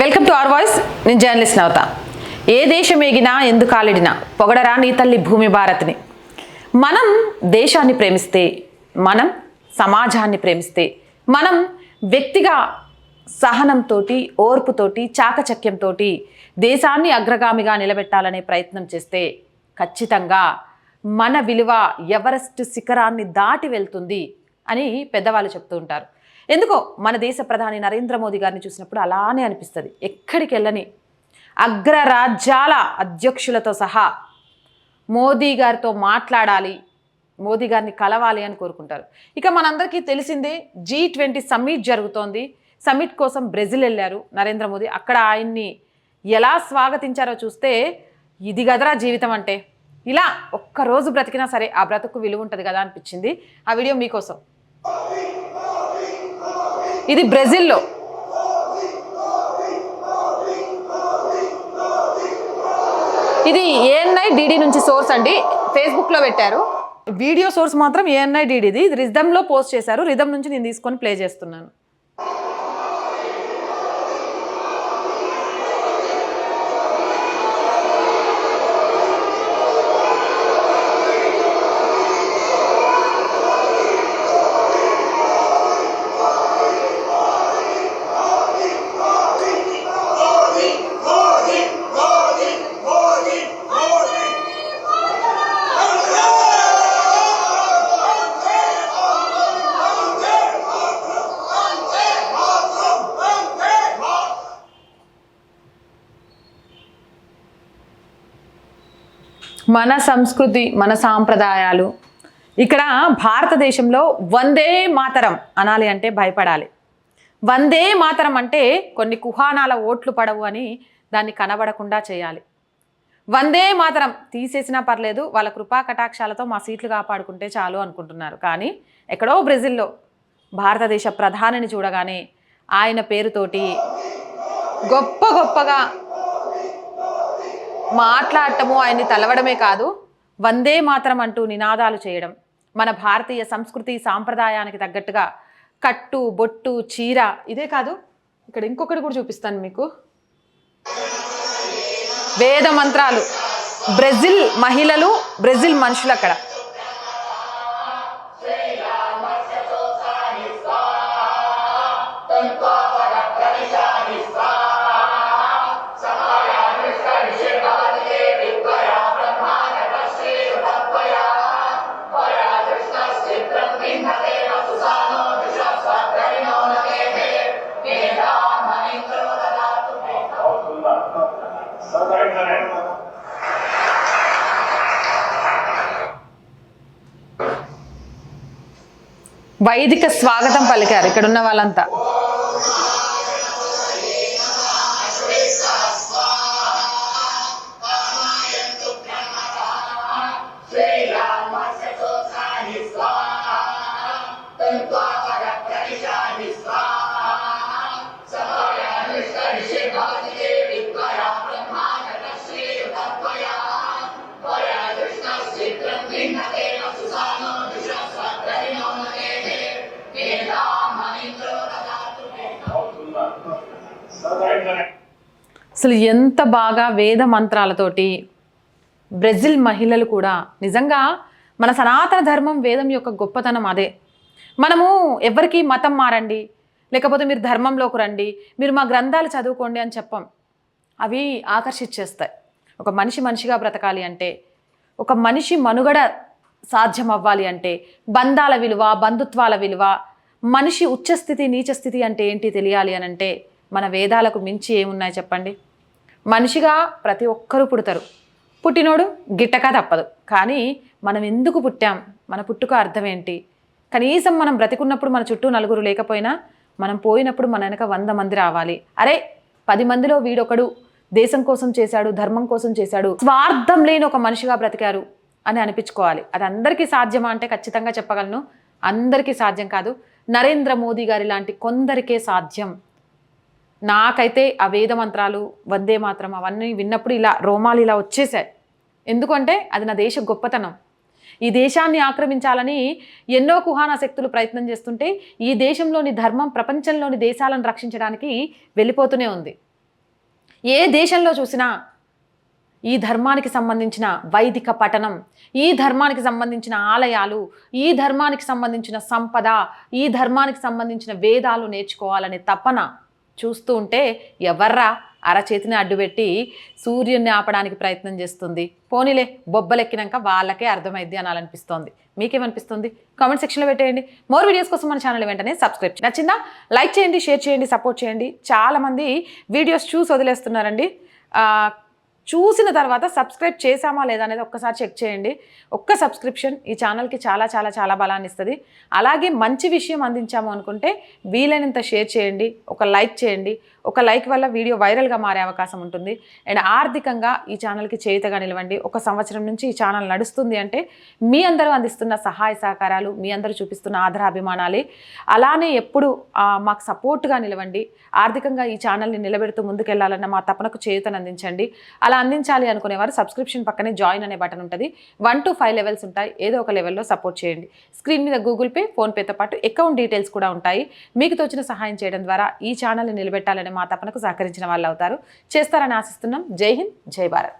Welcome to our voice నేను journalist Navatha. ఏ దేశం ఏగినా ఎందుకు కాలిడినా పొగడరా నీ తల్లి భూమి భారత్ని. మనం దేశాన్ని ప్రేమిస్తే మనం సమాజాన్ని ప్రేమిస్తే మనం వ్యక్తిగా సహనంతో ఓర్పుతోటి చాకచక్యంతో దేశాన్ని అగ్రగామిగా నిలబెట్టాలనే ప్రయత్నం చేస్తే ఖచ్చితంగా మన విలువ ఎవరెస్ట్ శిఖరాన్ని దాటి వెళ్తుంది అని పెద్దవాళ్ళు చెప్తూ ఉంటారు. ఎందుకో మన దేశ ప్రధాని నరేంద్ర మోదీ గారిని చూసినప్పుడు అలానే అనిపిస్తుంది. ఎక్కడికి వెళ్ళని అగ్రరాజ్యాల అధ్యక్షులతో సహా మోదీ గారితో మాట్లాడాలి మోదీ గారిని కలవాలి అని కోరుకుంటారు. ఇక మనందరికీ తెలిసిందే జీ ట్వంటీ సమ్మిట్ జరుగుతోంది. సమ్మిట్ కోసం బ్రెజిల్ వెళ్ళారు నరేంద్ర మోదీ. అక్కడ ఆయన్ని ఎలా స్వాగతించారో చూస్తే ఇది గదరా జీవితం అంటే. ఇలా ఒక్కరోజు బ్రతికినా సరే ఆ బ్రతుకు విలువ ఉంటుంది కదా అనిపించింది. ఆ వీడియో మీకోసం. ఇది బ్రెజిల్లో. ఇది ఏఎన్ఐ డిడి నుంచి సోర్స్ అండి. ఫేస్బుక్లో పెట్టారు. వీడియో సోర్స్ మాత్రం ఏఎన్ఐ డిడిది. ఇది రిధంలో పోస్ట్ చేశారు. రిధం నుంచి నేను తీసుకొని ప్లే చేస్తున్నాను. మన సంస్కృతి మన సాంప్రదాయాలు. ఇక్కడ భారతదేశంలో వందే మాతరం అనాలి అంటే భయపడాలి. వందే మాతరం అంటే కొన్ని కుహానాల ఓట్లు పడవు అని దాన్ని కనబడకుండా చేయాలి. వందే మాతరం తీసేసినా పర్లేదు వాళ్ళ కృపా కటాక్షాలతో మా సీట్లు కాపాడుకుంటే చాలు అనుకుంటున్నారు. కానీ ఎక్కడో బ్రెజిల్లో భారతదేశ ప్రధానిని చూడగానే ఆయన పేరుతోటి గొప్ప గొప్పగా మాట్లాడటము ఆయన్ని తలవడమే కాదు వందే మాత్రం అంటూ నినాదాలు చేయడం. మన భారతీయ సంస్కృతి సాంప్రదాయానికి తగ్గట్టుగా కట్టు బొట్టు చీర ఇదే కాదు ఇక్కడ ఇంకొకటి కూడా చూపిస్తాను మీకు. వేద మంత్రాలు. బ్రెజిల్ మహిళలు బ్రెజిల్ మనుషులు అక్కడ. వైదిక స్వాగతం పలికారు ఇక్కడ ఉన్న వాళ్ళంతా. అసలు ఎంత బాగా వేద మంత్రాలతోటి బ్రెజిల్ మహిళలు కూడా నిజంగా మన సనాతన ధర్మం వేదం యొక్క గొప్పతనం అదే. మనము ఎవరికి మతం మారండి లేకపోతే మీరు ధర్మంలోకి రండి మీరు మా గ్రంథాలు చదువుకోండి అని చెప్పం. అవి ఆకర్షించేస్తాయి. ఒక మనిషి మనిషిగా బ్రతకాలి అంటే ఒక మనిషి మనుగడ సాధ్యం అవ్వాలి అంటే బంధాల విలువ బంధుత్వాల విలువ మనిషి ఉచ్చస్థితి నీచస్థితి అంటే ఏంటి తెలియాలి అని అంటే మన వేదాలకు మించి ఏమున్నాయి చెప్పండి? మనిషిగా ప్రతి ఒక్కరూ పుడతారు. పుట్టినోడు గిట్టక తప్పదు. కానీ మనం ఎందుకు పుట్టాం? మన పుట్టుక అర్థం ఏంటి? కనీసం మనం బ్రతికున్నప్పుడు మన చుట్టూ నలుగురు లేకపోయినా మనం పోయినప్పుడు మన వెనక వంద మంది రావాలి. అరే పది మందిలో వీడొకడు దేశం కోసం చేశాడు ధర్మం కోసం చేశాడు స్వార్థం లేని ఒక మనిషిగా బ్రతికారు అని అనిపించుకోవాలి. అది అందరికీ సాధ్యమా అంటే ఖచ్చితంగా చెప్పగలను. అందరికీ సాధ్యం కాదు. నరేంద్ర మోదీ గారి లాంటి కొందరికే సాధ్యం. నాకైతే ఆ వేద మంత్రాలు వందే మాత్రం అవన్నీ విన్నప్పుడు ఇలా రోమాలు ఇలా వచ్చేసాయి ఎందుకంటే అది నా దేశ గొప్పతనం. ఈ దేశాన్ని ఆక్రమించాలని ఎన్నో కుహానా శక్తులు ప్రయత్నం చేస్తుంటే ఈ దేశంలోని ధర్మం ప్రపంచంలోని దేశాలను రక్షించడానికి వెళ్ళిపోతూనే ఉంది. ఏ దేశంలో చూసినా ఈ ధర్మానికి సంబంధించిన వైదిక పఠనం ఈ ధర్మానికి సంబంధించిన ఆలయాలు ఈ ధర్మానికి సంబంధించిన సంపద ఈ ధర్మానికి సంబంధించిన వేదాలు నేర్చుకోవాలనే తపన చూస్తూ ఉంటే ఎవర్రా అరచేతిని అడ్డుపెట్టి సూర్యుడిని ఆపడానికి ప్రయత్నం చేస్తుంది. పోనీలే బొబ్బలెక్కినాక వాళ్ళకే అర్థమైద్ది అనాలనిపిస్తోంది. మీకేమనిపిస్తుంది? కామెంట్ సెక్షన్లో పెట్టేయండి. మోర్ వీడియోస్ కోసం మన ఛానల్ వెంటనే సబ్స్క్రైబ్ చేయండి. నచ్చిందా? లైక్ చేయండి షేర్ చేయండి సపోర్ట్ చేయండి. చాలామంది వీడియోస్ చూసి వదిలేస్తున్నారండి. చూసిన తర్వాత సబ్స్క్రైబ్ చేశామా లేదా అనేది ఒక్కసారి చెక్ చేయండి. ఒక్క సబ్స్క్రిప్షన్ ఈ ఛానల్కి చాలా చాలా చాలా బలాన్ని ఇస్తుంది. అలాగే మంచి విషయం అందించాము అనుకుంటే వీలైనంత షేర్ చేయండి ఒక లైక్ చేయండి. ఒక లైక్ వల్ల వీడియో వైరల్గా మారే అవకాశం ఉంటుంది. అండ్ ఆర్థికంగా ఈ ఛానల్కి చేయుతగా నిలవండి. ఒక సంవత్సరం నుంచి ఈ ఛానల్ నడుస్తుంది అంటే మీ అందరూ అందిస్తున్న సహాయ సహకారాలు మీ అందరూ చూపిస్తున్న ఆదరాభిమానాలే అలానే ఎప్పుడు మాకు సపోర్ట్గా నిలవండి. ఆర్థికంగా ఈ ఛానల్ని నిలబెడుతూ ముందుకెళ్ళాలన్న మా తపనకు చేయుతను అందించండి. అలా అందించాలి అనుకునేవారు సబ్స్క్రిప్షన్ పక్కనే జాయిన్ అనే బటన్ ఉంటుంది. వన్ టు ఫైవ్ లెవెల్స్ ఉంటాయి. ఏదో ఒక లెవెల్లో సపోర్ట్ చేయండి. స్క్రీన్ మీద గూగుల్ పే ఫోన్పేతో పాటు అకౌంట్ డీటెయిల్స్ కూడా ఉంటాయి. మీకు తోచిన సహాయం చేయడం ద్వారా ఈ ఛానల్ని నిలబెట్టాలనే మా తపనకు సహకరించిన వాళ్ళు అవుతారు. చేస్తారని ఆశిస్తున్నాం. జై హింద్ జై భారత్.